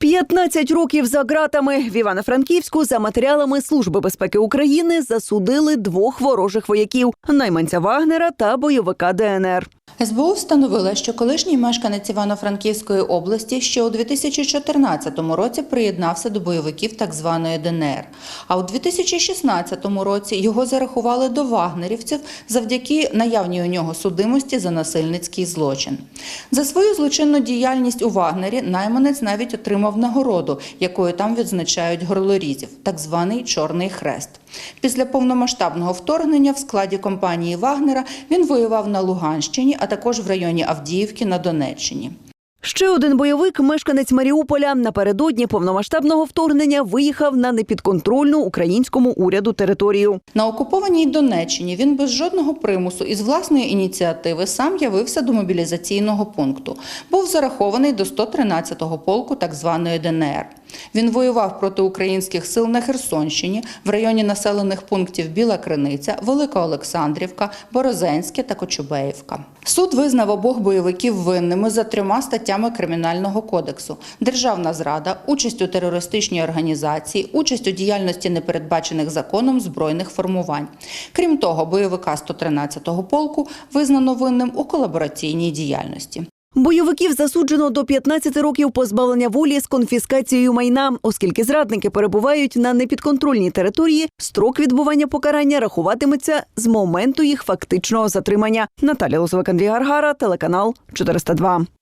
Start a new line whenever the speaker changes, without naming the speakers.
15 років за ґратами в Івано-Франківську за матеріалами Служби безпеки України засудили двох ворожих вояків найманця Вагнера та бойовика ДНР.
СБУ встановила, що колишній мешканець Івано-Франківської області ще у 2014 році приєднався до бойовиків так званої ДНР. А у 2016 році його зарахували до вагнерівців завдяки наявній у нього судимості за насильницький злочин. За свою злочинну діяльність у Вагнері найманець навіть отримав нагороду, якою там відзначають горлорізів, так званий Чорний Хрест. Після повномасштабного вторгнення в складі компанії Вагнера він воював на Луганщині, а також в районі Авдіївки на Донеччині.
Ще один бойовик, мешканець Маріуполя, напередодні повномасштабного вторгнення виїхав на непідконтрольну українському уряду територію.
На окупованій Донеччині він без жодного примусу і з власної ініціативи сам явився до мобілізаційного пункту. Був зарахований до 113-го полку так званої ДНР. Він воював проти українських сил на Херсонщині в районі населених пунктів Біла Криниця, Велика Олександрівка, Борозенське та Кочубеївка. Суд визнав обох бойовиків винними за трьома статтями Кримінального кодексу: державна зрада, участь у терористичній організації, участь у діяльності непередбачених законом збройних формувань. Крім того, бойовика 113-го полку визнано винним у колабораційній діяльності.
Бойовиків засуджено до 15 років позбавлення волі з конфіскацією майна, оскільки зрадники перебувають на непідконтрольній території. Строк відбування покарання рахуватиметься з моменту їх фактичного затримання. Наталя Лозовик, Андрій Гаргара, телеканал 402.